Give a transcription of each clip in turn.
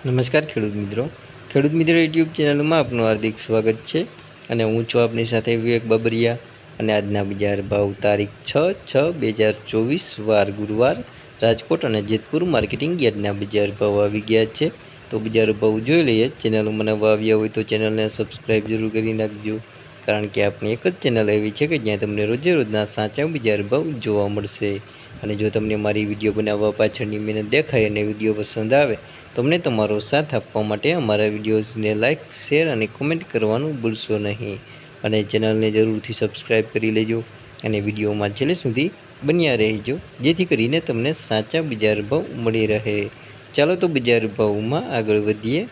નમસ્કાર ખેડૂત મિત્રો. ખેડૂત મિત્રો યુટ્યુબ ચેનલમાં આપનું હાર્દિક સ્વાગત છે અને હું છું આપની સાથે વિવેક બાબરિયા અને આજના બજાર ભાવ તારીખ છ છ બે હજાર ચોવીસ વાર ગુરુવાર રાજકોટ અને જેતપુર માર્કેટિંગ યાર્ડના બજાર ભાવ આવી ગયા છે. તો બજાર ભાવ જોઈ લઈએ. ચેનલમાં નવા આવ્યા હોય તો ચેનલને સબસ્ક્રાઈબ જરૂર કરી નાખજો. કારણ કે આપણી એક જ ચેનલ એવી છે કે જ્યાં તમને રોજે રોજના સાચા બજાર ભાવ જોવા મળશે. અને જો તમને મારી વીડિયો બનાવવા પાછળની મહેનત દેખાય અને વીડિયો પસંદ આવે તમને તમારો સાથ આપવા માટે અમારા વિડીયોઝને લાઇક શેર અને કોમેન્ટ કરવાનું ભૂલશો નહીં. અને ચેનલને જરૂરથી સબસ્ક્રાઈબ કરી લેજો અને વિડીયોમાં છેલ્લે સુધી બન્યા રહેજો, જેથી કરીને તમને સાચા બજાર ભાવ મળી રહે. ચાલો તો બજાર ભાવમાં આગળ વધીએ.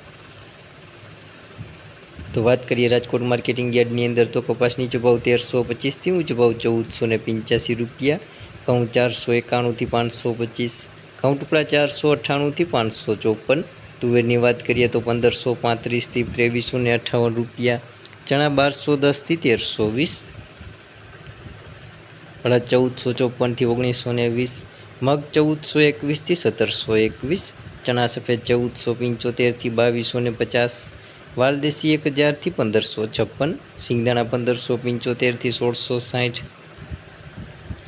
તો વાત કરીએ રાજકોટ માર્કેટિંગ યાર્ડની અંદર તો કપાસની ભાવ તેરસો પચીસથી ઊંચો ભાવ ચૌદસો ને પંચ્યાસી રૂપિયા, ઘઉં ચારસો એકાણુંથી પાંચસો પચીસ ઘઉં ચારસો અઠ્ઠાણુંથી પાંચસો ચોપન. તુવેરની વાત કરીએ તો પંદરસો પાંત્રીસથી ત્રેવીસો ને અઠ્ઠાવન રૂપિયા. ચણા બારસો દસથી તેરસો વીસ. અડદ ચૌદસો ચોપનથી ઓગણીસો ને વીસ. મગ ચૌદસો એકવીસથી સત્તરસો એકવીસ. ચણા સફેદ ચૌદસો પંચોતેરથી બાવીસો ને પચાસ. વાલદેશી એક હજારથી પંદરસો છપ્પન. સિંગદાણા પંદરસો પંચોતેરથી સોળસો સાઠ.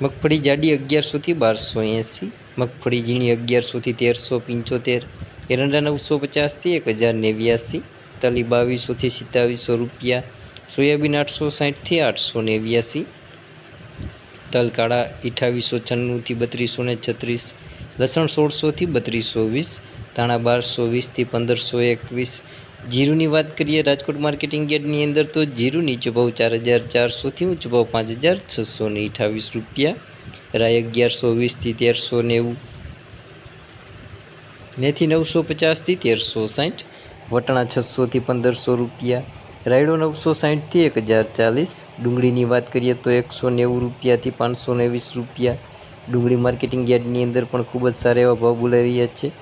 મગફળી જાડી અગિયારસોથી બારસો એંસી. મગફળી ઝીણી અગિયારસોથી તેરસો પંચોતેર, એરંડા નવસો પચાસથી એક હજાર નેવ્યાસી, તલી બાવીસોથી સિત્તાવીસો રૂપિયા, સોયાબીન આઠસો સાઠથી આઠસો નેવ્યાસી તલ કાળા અઠાવીસો છન્નુંથી બત્રીસો ને છત્રીસ, લસણ સોળસોથી બત્રીસો વીસ, ધાણા બારસો વીસથી પંદરસો એકવીસ જીરુની વાત કરીએ રાજકોટ માર્કેટિંગ યાર્ડની અંદર, તો જીરું નીચો ભાવ ચાર હજાર ચારસોથી ઊંચો ભાવ પાંચ હજાર છસો ને અઠાવીસ રૂપિયા, રાય અગિયારસો વીસથી તેરસો નેવું, મેથી નવસો પચાસથી તેરસો સાઠ, વટણા છસોથી પંદરસો રૂપિયા, રાયડો નવસો સાઠથી એક હજાર ચાલીસ, ડુંગળીની વાત કરીએ તો એકસો નેવું રૂપિયાથી પાંચસો ને વીસ રૂપિયા, ડુંગળી માર્કેટિંગ યાર્ડની અંદર પણ ખૂબ જ સારા એવા ભાવ બોલાવી રહ્યા છે,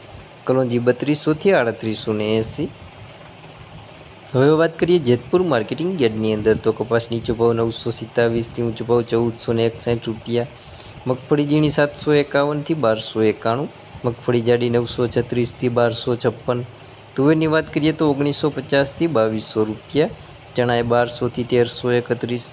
કલોંજી બત્રીસોથી આડત્રીસો ને એંસી હવે વાત કરીએ જેતપુર માર્કેટિંગ યાર્ડની અંદર. તો કપાસ નીચો ભાવ નવસો સિત્તાવીસથી ઊંચો ભાવ ચૌદસો ને એકસાઠ રૂપિયા. મગફળી ઝીણી સાતસો એકાવનથી બારસો એકાણું. મગફળી જાડી નવસો છત્રીસથી બારસો છપ્પન. તુવેરની વાત કરીએ તો ઓગણીસો પચાસથી બાવીસો રૂપિયા. ચણાએ બારસોથી તેરસો એકત્રીસ.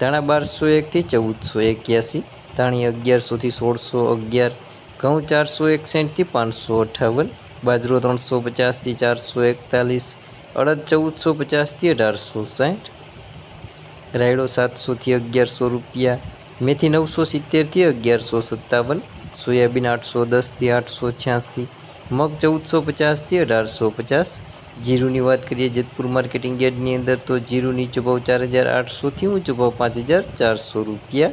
ધાણા બારસો એકથી ચૌદસો એક્યાસી. ધાણી અગિયારસોથી સોળસો અગિયાર. ઘઉં ચારસો એકસાઠથી પાંચસો અઠ્ઠાવન બાજરો ત્રણસો પચાસથી ચારસો એકતાલીસ. અડદ ચૌદસો પચાસથી અઢારસો સાઠ. રાયડો સાતસોથી અગિયારસો રૂપિયા. મેથી નવસો સિત્તેરથી અગિયારસો સત્તાવન. સોયાબીન આઠસો દસથી આઠસો છ્યાસી. મગ ચૌદસો પચાસથી અઢારસો પચાસ. જીરુની વાત કરીએ જેતપુર માર્કેટિંગ યાર્ડની અંદર તો જીરું નીચો ચાર હજાર આઠસોથી ઊંચો ભાવ પાંચ હજાર ચારસો રૂપિયા.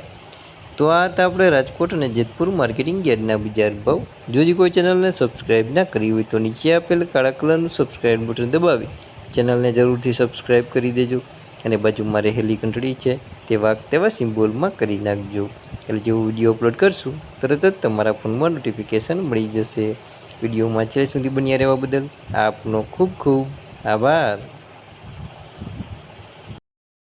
તો આ હતા આપણે રાજકોટ અને જેતપુર માર્કેટિંગ યાર્ડના બજાર ભાવ. જો કોઈ ચેનલને સબસ્ક્રાઈબ ના કરી હોય તો નીચે આપેલ કાળા કલરનું સબસ્ક્રાઈબ બટન દબાવી. ચેનલને જરૂરથી સબસ્ક્રાઈબ કરી દેજો અને બાજુમાં રહેલી ઘંટડી છે તે વાગ તેવા સિમ્બોલમાં કરી નાખજો. એટલે જેવું વીડિયો અપલોડ કરશું, તરત જ તમારા ફોનમાં નોટિફિકેશન મળી જશે. વિડીયોમાં છેલ્લે સુધી બન્યા રહેવા બદલ આપનો ખૂબ ખૂબ આભાર.